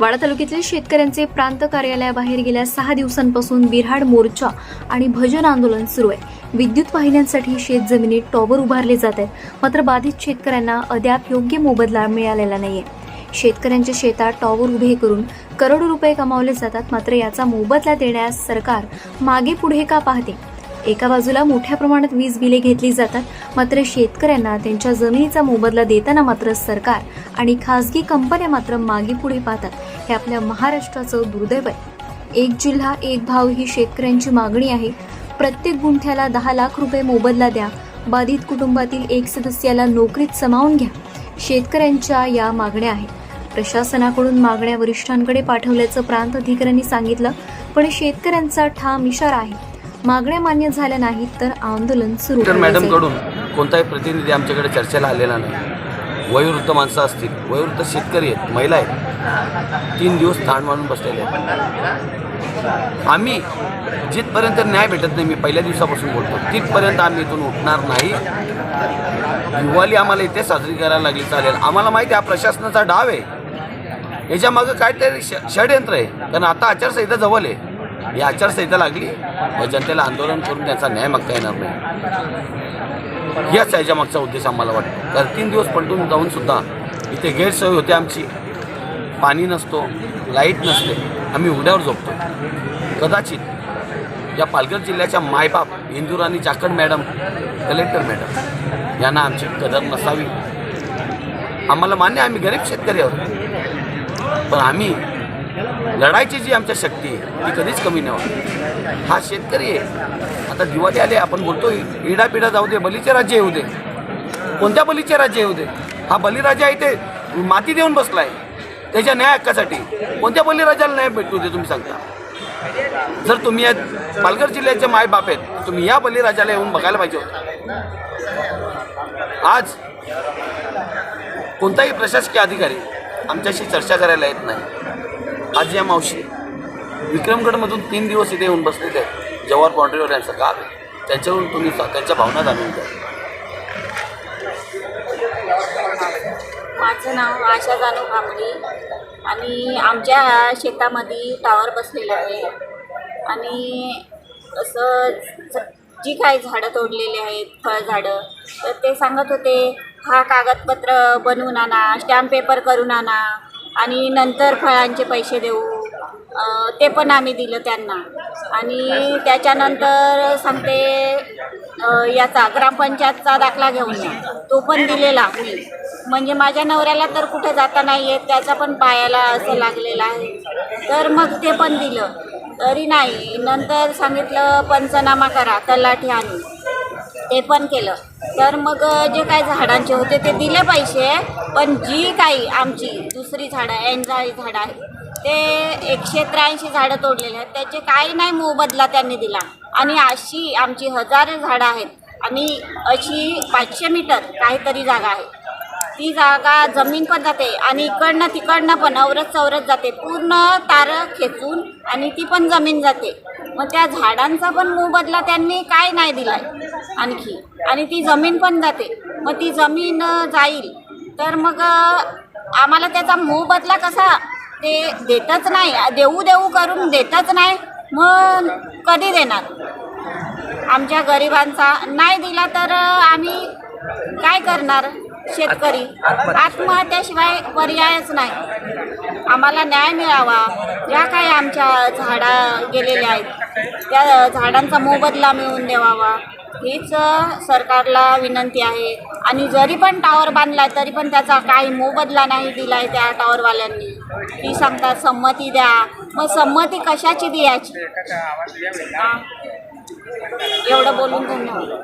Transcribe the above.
वाडा तालुक्यातील शेतकऱ्यांचे प्रांत कार्यालयाबाहेर गेल्या सहा दिवसांपासून बिराड मोर्चा आणि भजन आंदोलन सुरू आहे. विद्युत वाहिन्यांसाठी शेत जमिनीत टॉवर उभारले जात आहेत. मात्र बाधित शेतकऱ्यांना अद्याप योग्य मोबदला मिळालेला नाहीये. शेतकऱ्यांच्या शेतात टॉवर उभे करून करोडो रुपये कमावले जातात. मात्र याचा मोबदला देण्यास सरकार मागे पुढे का पाहते? एका बाजूला मोठ्या प्रमाणात वीज बिले घेतली जातात. मात्र शेतकऱ्यांना त्यांच्या जमिनीचा मोबदला देताना मात्र सरकार आणि खासगी कंपन्या मात्र मागे पुढे पाहतात. हे आपल्या महाराष्ट्राचं दुर्दैव आहे. एक जिल्हा एक भाव ही शेतकऱ्यांची मागणी आहे. प्रत्येक गुंठ्याला दहा लाख रुपये मोबदला द्या. बाधित कुटुंबातील एक सदस्याला नोकरीत समावून घ्या. शेतकऱ्यांच्या या मागण्या आहेत. प्रशासनाकडून मागण्या वरिष्ठांकडे पाठवल्याचं प्रांत अधिकाऱ्यांनी सांगितलं पण शेतकऱ्यांचा ठाम इशारा आहे. मागण्या मान्य झाल्या नाहीत तर आंदोलन सुरू जाईल. मॅडमकडून कोणताही प्रतिनिधी आमच्याकडे चर्चेला आलेला नाही. वयोवृद्ध माणसं असतील वयोवृद्ध शेतकरी आहेत महिला आहेत तीन दिवस ताण मारून बसलेले आहेत. आम्ही जिथपर्यंत न्याय भेटत नाही मी पहिल्या दिवसापासून बोलतो तिथपर्यंत आम्ही इथून उठणार नाही. दिवाळी आम्हाला इथे साजरी करायला लागली चालेल. आम्हाला माहिती आहे हा प्रशासनाचा डाव आहे. याच्या मागं काहीतरी ष षडयंत्र आहे. कारण आता आचारसंहिता जवळ आहे. ही आचारसंहिता लागली. व जनतेला आंदोलन करून त्याचा न्याय मागता येणार नाही. याच याच्या मागचा उद्देश आम्हाला वाटतो. तर तीन दिवस पलटून जाऊनसुद्धा इथे गैरसोय होते आमची. पाणी नसतो लाइट नसते. आम्ही उघड्यावर झोपतो. कदाचित या पालघर जिल्ह्याच्या मायबाप Indurani Chakan madam collector madam यांना आमची कदर नसावी. आम्हाला मान्य आम्ही गरीब शेतकरी आहोत. पण आम्ही लढायची जी आमच्या शक्ती आहे ती कधीच कमी नाही हा शेतकरी आहे. आता दिवाळी आले आपण बोलतो इडापिडा जाऊ दे बलीचे राज्य येऊ दे. कोणत्या बलीचे राज्य येऊ दे? हा बलिराजा ते माती देऊन बसलाय. त्याच्या न्याय हक्कासाठी. कोणत्या बलिराजाला न्याय भेटू दे तुम्ही सांगता? जर तुम्ही या पालघर जिल्ह्याचे मायबाप आहेत तुम्ही या बलिराजाला येऊन बघायला पाहिजे होतं. आज कोणताही प्रशासकीय अधिकारी आमच्याशी चर्चा करायला येत नाही. आज या मावशी विक्रमगडमधून तीन दिवस इथे येऊन बसलेले आहेत. जवाहर बाउंड्रीवर यांचं गाव त्यांच्यावरून तुम्ही त्यांच्या भावना जाणून घ्या. माझं नाव आशा जानू कांबळी. आणि आमच्या शेतामध्ये टावर बसलेला आहे. आणि असं जी काही झाडं तोडलेली आहेत फळझाडं तर ते सांगत होते हा कागदपत्र बनवून आणा स्टॅम्प पेपर करून आणा. आणि नंतर फळांचे पैसे देऊ ते पण आम्ही दिलं त्यांना. आणि त्याच्यानंतर सांगते याचा ग्रामपंचायतचा दाखला घेऊन या. तो पण दिलेला मी म्हणजे माझ्या नवऱ्याला तर कुठं जाता नाही येत त्याचा पण पायाला असं लागलेलं आहे. तर मग ते पण दिलं. तरी नाही. नंतर सांगितलं पंचनामा करा तलाठी आणून. ते पण केलं. तर मग जे काय झाडांचे होते ते दिले पैसे पण जी काही आमची दुसरी झाडं एनजाळी झाडं आहेत ते एकशे त्र्याऐंशी झाडं तोडलेले आहेत. त्याचे काही नाही मोबदला त्यांनी दिला. आणि अशी आमची हजारो झाडं आहेत. आणि अशी पाचशे मीटर काहीतरी जागा आहे. ती जागा जमीन पण जाते आणि इकडनं तिकडनं पण अवरत चौरत जाते. पूर्ण तारं खेचून आणि ती पण जमीन जाते. मग त्या झाडांचा पण मोबदला त्यांनी काय नाही दिला आणखी. आणि ती जमीन पण जाते. मग ती जमीन जाईल. तर मग आम्हाला त्याचा मोबदला कसा? ते देतच नाही. देऊ देऊ करून देतच नाही. मग कधी देणार? आमच्या गरिबांचा नाही दिला तर आम्ही काय करणार? शेतकरी आत्महत्याशिवाय पर्यायच नाही. आम्हाला न्याय मिळावा. ज्या काही आमच्या झाडा गेलेल्या आहेत. त्या झाडांचा मोबदला मिळवून द्यावा. हीच सरकारला विनंती आहे. आणि जरी पण टावर बांधला तरी पण त्याचा काही मोबदला नाही दिला आहे त्या टावरवाल्यांनी ती सांगतात संमती द्या. मग संमती कशाची द्यायची? एवढं बोलून धन्यवाद.